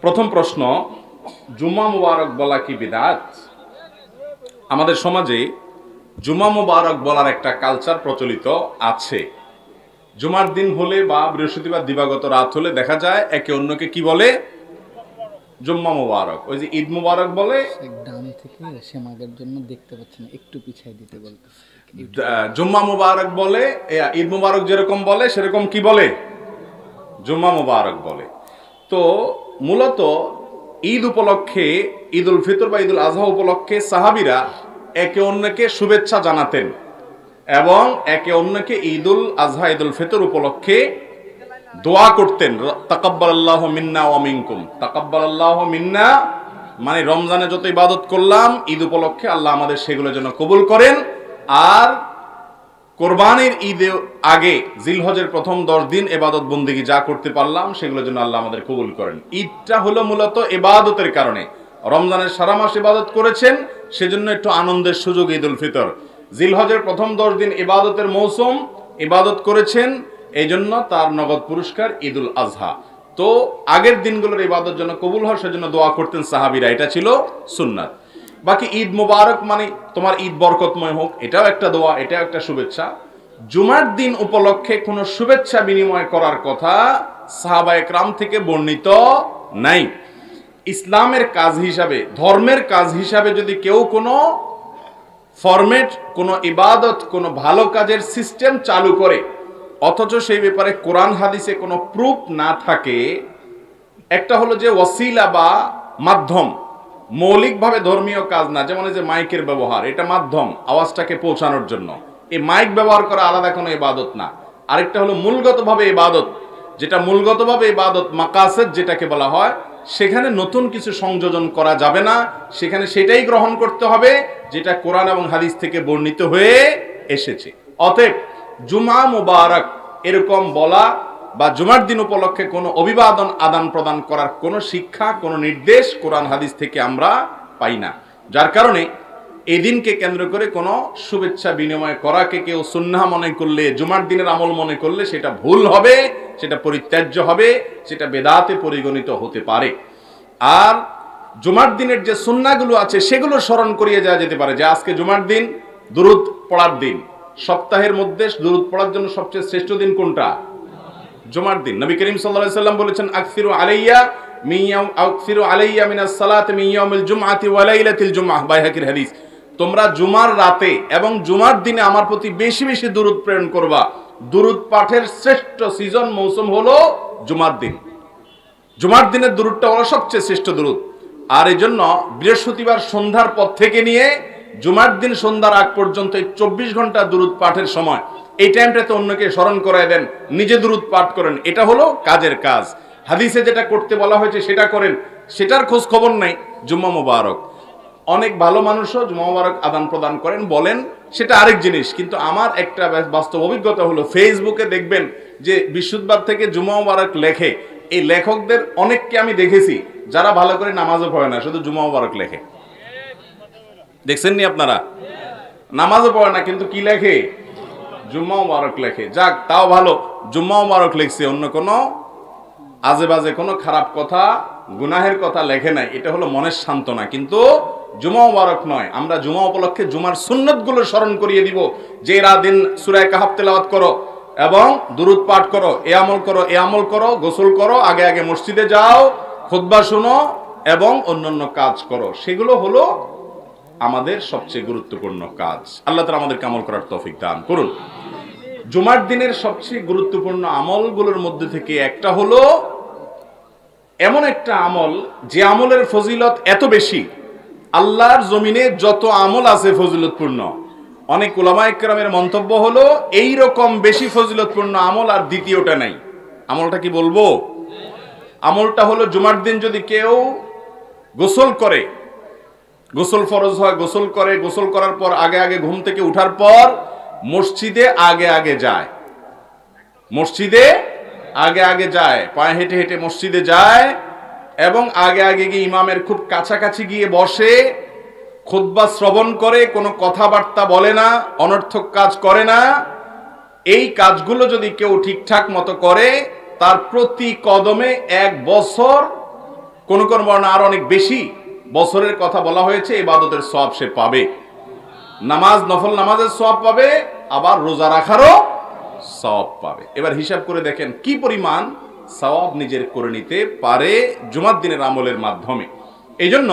প্রথম প্রশ্ন জুম্মা মুবারক বলা কি বিদাত? আমাদের সমাজে জুম্মা মুবারক বলার একটা কালচার প্রচলিত আছে। জুমার দিন হলে বা বৃহস্পতিবার দিবাগত রাত হলে দেখা যায় একে অন্যকে কি বলে? জুম্মা মুবারক। ওই যে ঈদ মুবারক বলে? ডান থেকে সেমাগের জন্য দেখতে পাচ্ছেন একটু পিছাই দিতে বলতেছে। আহ, জুম্মা মুবারক বলে ঈদ মুবারক যেরকম বলে সেরকম কি বলে? জুম্মা মুবারক বলে। তো মূলত ঈদ উপলক্ষে ঈদ উল ফিতর বা ঈদ উল আজহা উপলক্ষে সাহাবিরা একে অন্যকে শুভেচ্ছা জানাতেন এবং একে অন্যকে ঈদ উল আজহা ঈদ উল ফিতর উপলক্ষে দোয়া করতেন। তাকাব্বাল আল্লাহ মিন্না ওয়া মিনকুম। তাকাব্বাল আল্লাহ মিন্না মানে রমজানে যত ইবাদত করলাম, ঈদ উপলক্ষে আল্লাহ আমাদের সেগুলো যেন কবুল করেন। আর কোরবানির ঈদে আগে জিলহজের প্রথম দশ দিন এবাদত বন্দিগি যা করতে পারলাম, সেগুলোর জন্য আল্লাহ আমাদের কবুল করেন। ঈদটা হলো মূলত এবাদতের কারণে। রমজানের সারা মাস ইবাদত করেছেন, সেজন্য একটু আনন্দের সুযোগ ঈদ উল ফিতর। জিলহজের প্রথম দশ দিন ইবাদতের মৌসুম ইবাদত করেছেন এই জন্য তার নগদ পুরস্কার ঈদুল আজহা। তো আগের দিনগুলোর ইবাদত যেন কবুল হয়, সেজন্য দোয়া করতেন সাহাবিরা, এটা ছিল সুন্নাত। বাকি ঈদ মোবারক মানে তোমার ঈদ বরকতময় হোক, এটাও একটা দোয়া, এটাও একটা শুভেচ্ছা। জুমার দিন উপলক্ষে কোনো শুভেচ্ছা বিনিময় করার কথা সাহাবা একরাম থেকে বর্ণিত নাই। ইসলামের কাজ হিসাবে, ধর্মের কাজ হিসাবে যদি কেউ কোনো ফরমেট কোনো ইবাদত, কোনো ভালো কাজের সিস্টেম চালু করে, অথচ সেই ব্যাপারে কোরআন হাদিসে কোনো প্রুফ না থাকে, একটা হলো যে ওয়াসিলা বা মাধ্যম। মৌলিকভাবে ধর্মীয় কাজ না, যেমন এই যে মাইকের ব্যবহার, এটা মাধ্যম আওয়াজটাকে পৌঁছানোর জন্য। এই মাইক ব্যবহার করা আলাদা কোনো ইবাদত না। আরেকটা হলো মূলগতভাবে ইবাদত, যেটা মূলগতভাবে ইবাদত মাকাসেদ যেটাকে বলা হয়, সেখানে নতুন কিছু সংযোজন করা যাবে না। সেখানে সেটাই গ্রহণ করতে হবে, যেটা কোরআন এবং হাদিস থেকে বর্ণিত হয়ে এসেছে। অতএব জুমা মুবারক এরকম বলা বা জুমার দিন উপলক্ষে কোনো অভিবাদন আদান প্রদান করার কোনো শিক্ষা, কোনো নির্দেশ কোরআন হাদিস থেকে আমরা পাই না। যার কারণে এই দিনকে কেন্দ্র করে কোনো শুভেচ্ছা বিনিময় করাকে কেউ সুন্নাহ মনে করলে, জুমার দিনের আমল মনে করলে সেটা ভুল হবে, সেটা পরিত্যাজ্য হবে, সেটা বেদাতে পরিগণিত হতে পারে। আর জুমার দিনের যে সুন্নাগুলো আছে সেগুলো স্মরণ করিয়ে যাওয়া যেতে পারে। যে আজকে জুমার দিন, দুরুদ পড়ার দিন। সপ্তাহের মধ্যে দুরুদ পড়ার জন্য সবচেয়ে শ্রেষ্ঠ দিন কোনটা? জুমার দিন। নবী করিম আলাইহি সাল্লাম বলেছেন আকসিরু আলাইয়া মিয়াম আকসিরু আলাইয়া মিনাস সালাতি ইয়াউমিল জুমআতি ওয়া লাইলাতিল জুমআহ। বাইহাকির হাদিস। তোমরা জুমার রাতে এবং জুমার দিনে আমার প্রতি বেশি বেশি দুরুদ প্রেরণ করবা। দুরুদ পাঠের শ্রেষ্ঠ সিজন মৌসুম হলো জুমার দিন। জুমার দিনের দুরুদটা হলো সবচেয়ে শ্রেষ্ঠ দুরুদ। আর এই জন্য বৃহস্পতিবার সন্ধ্যার পর থেকে নিয়ে জুমার দিন সন্ধ্যার আগ পর্যন্ত এই চব্বিশ ঘণ্টা দুরুদ পাঠের সময় এই টাইমটাতে অন্যকে স্মরণ করায় দেন, নিজে দুরুদ পাঠ করেন। এটা হলো কাজের কাজ। হাদিসে যেটা করতে বলা হয়েছে সেটা করেন। সেটার খোঁজ খবর নাই। জুম্মা মুবারক। অনেক ভালো মানুষও জুম্মা মুবারক আদান প্রদান করেন, বলেন, সেটা আরেক জিনিস। কিন্তু আমার একটা বাস্তব অভিজ্ঞতা হলো, ফেসবুকে দেখবেন যে বিশুদ্ধবার থেকে জুম্মা মুবারক লেখে। এই লেখকদের অনেককে আমি দেখেছি, যারা ভালো করে নামাজও পড়ে না, শুধু জুম্মা মুবারক লেখে। দেখছেন নি আপনারা? নামাজও পড়ে না, কিন্তু কি লেখে? জুম্মা মুবারক লেখে। যাক, তাও ভালো। জুম্মা মুবারক লিখছে, অন্য কোনো আজে বাজে কোনো খারাপ কথা, গুনাহের কথা লেখে নাই। এটা হলো মনের সান্ত্বনা। কিন্তু জুমা মুবারক নয়। আমরা জুমা উপলক্ষে জুমার সুন্নতগুলো স্মরণ করিয়ে দিব। যে দিন সুরায় কাহাব তেলাওয়াত করো এবং দুরুদ পাঠ করো, এ আমল করো, এ আমল করো, গোসল করো, আগে আগে মসজিদে যাও, খুতবা শুনো এবং অন্যান্য কাজ করো। সেগুলো হলো আমাদের সবচেয়ে গুরুত্বপূর্ণ কাজ। আল্লাহ তালা আমাদের আমল করার তৌফিক দান করুন। জুমার দিনের সবচেয়ে গুরুত্বপূর্ণ আমলগুলোর মধ্যে থেকে একটা হলো, এমন একটা আমল যে আমলের ফজিলত এত বেশি, আল্লাহর জমিনে যত আমল আছে ফজিলতপূর্ণ। অনেক ওলামা একরামের মন্তব্য হলো এই রকম বেশি ফজিলতপূর্ণ আমল আর দ্বিতীয়টা নাই। আমলটা কি বলব? আমলটা হলো জুমার দিন যদি কেউ গোসল করে, গোসল ফরজ হয়, গোসল করে, গোসল করার পর আগে আগে ঘুম থেকে উঠার পর মসজিদে আগে আগে যায়। মসজিদে আগে আগে যায়, পায়ে হেঁটে হেঁটে মসজিদে যায় এবং আগে আগে গিয়ে ইমামের খুব কাছাকাছি গিয়ে বসে, খুতবা শ্রবণ করে, কোনো কথাবার্তা বলে না, অনর্থক কাজ করে না। এই কাজগুলো যদি কেউ ঠিকঠাক মতো করে, তার প্রতি কদমে এক বছর, কোন কোন বর্ণনা আর অনেক বেশি বছরের কথা বলা হয়েছে ইবাদতের সব সে পাবে। নামাজ, নফল নামাজের সব পাবে, আবার রোজা রাখারও সব পাবে। এবার হিসাব করে দেখেন, কি পরিমাণ সওয়াব নিজের করে নিতে পারে জুমার দিনের আমলের মাধ্যমে। এই জন্য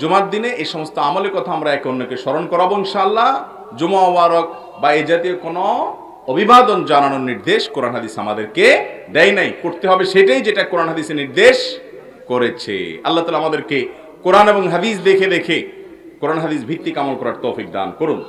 জুমার দিনে এই সমস্ত আমলের কথা আমরা একে অন্যকে স্মরণ করাবো ইনশাআল্লাহ। জুমা ওয়ারক বা এই জাতীয় কোনো অভিবাদন জানানোর নির্দেশ কোরআন হাদিস আমাদেরকে দেয় নাই। করতে হবে সেটাই যেটা কোরআন হাদিসে নির্দেশ করেছে। আল্লাহ তালা আমাদেরকে কোরআন এবং হাদিস দেখে দেখে কোরআন হাদিস ভিত্তিক আমল করার তৌফিক দান করুন।